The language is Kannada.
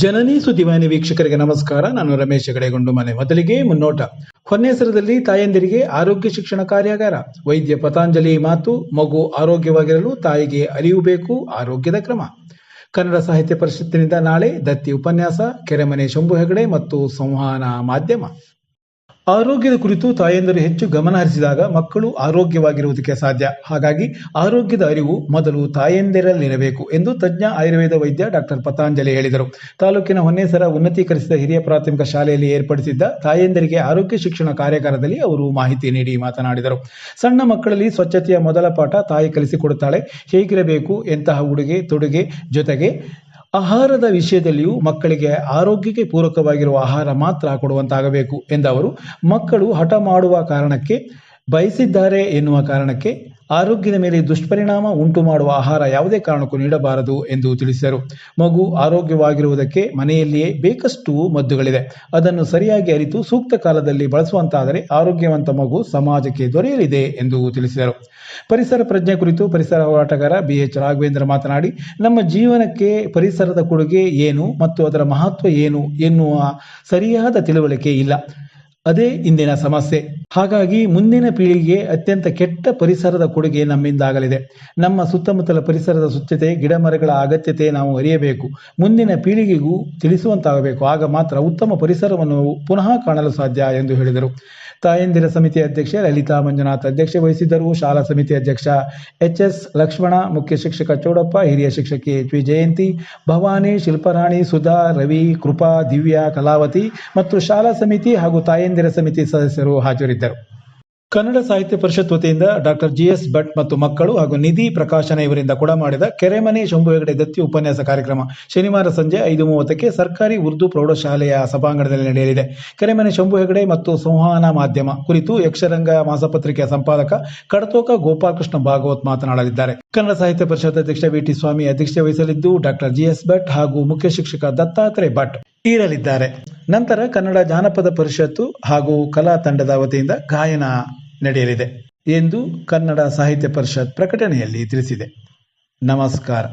ಜನನಿ ಸುದ್ದಿವಾಹಿನಿ ವೀಕ್ಷಕರಿಗೆ ನಮಸ್ಕಾರ. ನಾನು ರಮೇಶ್ ಹೆಗಡೆಗೊಂಡು ಮನೆ ಮೊದಲಿಗೆ ಮುನ್ನೋಟ. ಹೊನ್ನೆಸರದಲ್ಲಿ ತಾಯಂದಿರಿಗೆ ಆರೋಗ್ಯ ಶಿಕ್ಷಣ ಕಾರ್ಯಾಗಾರ. ವೈದ್ಯ ಪತಾಂಜಲಿ ಮಾತು, ಮಗು ಆರೋಗ್ಯವಾಗಿರಲು ತಾಯಿಗೆ ಅರಿವು ಬೇಕು, ಆರೋಗ್ಯದ ಕ್ರಮ. ಕನ್ನಡ ಸಾಹಿತ್ಯ ಪರಿಷತ್ತಿನಿಂದ ನಾಳೆ ದತ್ತಿ ಉಪನ್ಯಾಸ, ಕೆರೆಮನೆ ಶಂಭು ಹೆಗಡೆ ಮತ್ತು ಸಂವಹನ ಮಾಧ್ಯಮ. ಆರೋಗ್ಯದ ಕುರಿತು ತಾಯಂದಿರು ಹೆಚ್ಚು ಗಮನ ಹರಿಸಿದಾಗ ಮಕ್ಕಳು ಆರೋಗ್ಯವಾಗಿರುವುದಕ್ಕೆ ಸಾಧ್ಯ. ಹಾಗಾಗಿ ಆರೋಗ್ಯದ ಅರಿವು ಮೊದಲು ತಾಯಂದಿರಲ್ಲಿರಬೇಕು ಎಂದು ತಜ್ಞ ಆಯುರ್ವೇದ ವೈದ್ಯ ಡಾಕ್ಟರ್ ಪತಾಂಜಲಿ ಹೇಳಿದರು. ತಾಲೂಕಿನ ಹೊನ್ನೇಸರ ಉನ್ನತೀಕರಿಸಿದ ಹಿರಿಯ ಪ್ರಾಥಮಿಕ ಶಾಲೆಯಲ್ಲಿ ಏರ್ಪಡಿಸಿದ್ದ ತಾಯಂದಿರಿಗೆ ಆರೋಗ್ಯ ಶಿಕ್ಷಣ ಕಾರ್ಯಾಗಾರದಲ್ಲಿ ಅವರು ಮಾಹಿತಿ ನೀಡಿ ಮಾತನಾಡಿದರು. ಸಣ್ಣ ಮಕ್ಕಳಲ್ಲಿ ಸ್ವಚ್ಛತೆಯ ಮೊದಲ ಪಾಠ ತಾಯಿ ಕಲಿಸಿಕೊಡುತ್ತಾಳೆ. ಹೇಗಿರಬೇಕು? ಎಂತಹ ಉಡುಗೆ, ತೊಡುಗೆ ಜೊತೆಗೆ ಆಹಾರದ ವಿಷಯದಲ್ಲಿಯೂ ಮಕ್ಕಳಿಗೆ ಆರೋಗ್ಯಕ್ಕೆ ಪೂರಕವಾಗಿರುವ ಆಹಾರ ಮಾತ್ರ ಕೊಡುವಂತಾಗಬೇಕು ಎಂದ ಅವರು, ಮಕ್ಕಳು ಹಠ ಮಾಡುವ ಕಾರಣಕ್ಕೆ ಬಯಸಿದ್ದಾರೆ ಎನ್ನುವ ಕಾರಣಕ್ಕೆ ಆರೋಗ್ಯದ ಮೇಲೆ ದುಷ್ಪರಿಣಾಮ ಉಂಟು ಮಾಡುವ ಆಹಾರ ಯಾವುದೇ ಕಾರಣಕ್ಕೂ ನೀಡಬಾರದು ಎಂದು ತಿಳಿಸಿದರು. ಮಗು ಆರೋಗ್ಯವಾಗಿರುವುದಕ್ಕೆ ಮನೆಯಲ್ಲಿಯೇ ಬೇಕಷ್ಟು ಮದ್ದುಗಳಿದೆ. ಅದನ್ನು ಸರಿಯಾಗಿ ಅರಿತು ಸೂಕ್ತ ಕಾಲದಲ್ಲಿ ಬಳಸುವಂತಾದರೆ ಆರೋಗ್ಯವಂತ ಮಗು ಸಮಾಜಕ್ಕೆ ದೊರೆಯಲಿದೆ ಎಂದು ತಿಳಿಸಿದರು. ಪರಿಸರ ಪ್ರಜ್ಞೆ ಕುರಿತು ಪರಿಸರ ಹೋರಾಟಗಾರ ಬಿ ಎಚ್ ರಾಘವೇಂದ್ರ ಮಾತನಾಡಿ, ನಮ್ಮ ಜೀವನಕ್ಕೆ ಪರಿಸರದ ಕೊಡುಗೆ ಏನು ಮತ್ತು ಅದರ ಮಹತ್ವ ಏನು ಎನ್ನುವ ಸರಿಯಾದ ತಿಳುವಳಿಕೆ ಇಲ್ಲ. ಅದೇ ಇಂದಿನ ಸಮಸ್ಯೆ. ಹಾಗಾಗಿ ಮುಂದಿನ ಪೀಳಿಗೆಗೆ ಅತ್ಯಂತ ಕೆಟ್ಟ ಪರಿಸರದ ಕೊಡುಗೆ ನಮ್ಮಿಂದಾಗಲಿದೆ. ನಮ್ಮ ಸುತ್ತಮುತ್ತಲ ಪರಿಸರದ ಸ್ವಚ್ಛತೆ ಗಿಡ ಮರಗಳ ಅಗತ್ಯತೆ ನಾವು ಅರಿಯಬೇಕು. ಮುಂದಿನ ಪೀಳಿಗೆಗೂ ತಿಳಿಸುವಂತಾಗಬೇಕು. ಆಗ ಮಾತ್ರ ಉತ್ತಮ ಪರಿಸರವನ್ನು ಪುನಃ ಕಾಣಲು ಸಾಧ್ಯ ಎಂದು ಹೇಳಿದರು. ತಾಯಂದಿರ ಸಮಿತಿ ಅಧ್ಯಕ್ಷೆ ಲಲಿತಾ ಮಂಜುನಾಥ್ ಅಧ್ಯಕ್ಷ ವಹಿಸಿದ್ದರು. ಶಾಲಾ ಸಮಿತಿ ಅಧ್ಯಕ್ಷ ಎಚ್ ಎಸ್ ಲಕ್ಷ್ಮಣ, ಮುಖ್ಯ ಶಿಕ್ಷಕ ಚೌಡಪ್ಪ, ಹಿರಿಯ ಶಿಕ್ಷಕಿ ಎಚ್ ವಿ ಜಯಂತಿ, ಭವಾನಿ, ಶಿಲ್ಪರಾಣಿ, ಸುಧಾ, ರವಿ, ಕೃಪಾ, ದಿವ್ಯಾ, ಕಲಾವತಿ ಮತ್ತು ಶಾಲಾ ಸಮಿತಿ ಹಾಗೂ ತಾಯಂದಿರ ಸಮಿತಿ ಸದಸ್ಯರು ಹಾಜರಿದ್ದರು. ಕನ್ನಡ ಸಾಹಿತ್ಯ ಪರಿಷತ್ ವತಿಯಿಂದ ಡಾಕ್ಟರ್ ಜಿಎಸ್ ಭಟ್ ಮತ್ತು ಮಕ್ಕಳು ಹಾಗೂ ನಿಧಿ ಪ್ರಕಾಶನ ಇವರಿಂದ ಕೂಡ ಮಾಡಿದ ಕೆರೆಮನೆ ಶಂಭು ಹೆಗಡೆ ದತ್ತಿ ಉಪನ್ಯಾಸ ಕಾರ್ಯಕ್ರಮ ಶನಿವಾರ ಸಂಜೆ ಐದು ಮೂವತ್ತಕ್ಕೆ ಸರ್ಕಾರಿ ಉರ್ದು ಪ್ರೌಢಶಾಲೆಯ ಸಭಾಂಗಣದಲ್ಲಿ ನಡೆಯಲಿದೆ. ಕೆರೆಮನೆ ಶಂಭು ಹೆಗಡೆ ಮತ್ತು ಸಂವಹನ ಮಾಧ್ಯಮ ಕುರಿತು ಯಕ್ಷರಂಗ ಮಾಸಪತ್ರಿಕೆಯ ಸಂಪಾದಕ ಕಡತೋಕ ಗೋಪಾಲಕೃಷ್ಣ ಭಾಗವತ್ ಮಾತನಾಡಲಿದ್ದಾರೆ. ಕನ್ನಡ ಸಾಹಿತ್ಯ ಪರಿಷತ್ ಅಧ್ಯಕ್ಷ ವಿ ಟಿ ಸ್ವಾಮಿ ಅಧ್ಯಕ್ಷತೆ ವಹಿಸಲಿದ್ದು ಡಾಕ್ಟರ್ ಜಿಎಸ್ ಭಟ್ ಹಾಗೂ ಮುಖ್ಯ ಶಿಕ್ಷಕ ದತ್ತಾತ್ರೇಯ ಭಟ್ ಇರಲಿದ್ದಾರೆ. ನಂತರ ಕನ್ನಡ ಜಾನಪದ ಪರಿಷತ್ತು ಹಾಗೂ ಕಲಾ ತಂಡದ ವತಿಯಿಂದ ಗಾಯನ ನಡೆಯಲಿದೆ ಎಂದು ಕನ್ನಡ ಸಾಹಿತ್ಯ ಪರಿಷತ್ ಪ್ರಕಟಣೆಯಲ್ಲಿ ತಿಳಿಸಿದೆ. ನಮಸ್ಕಾರ.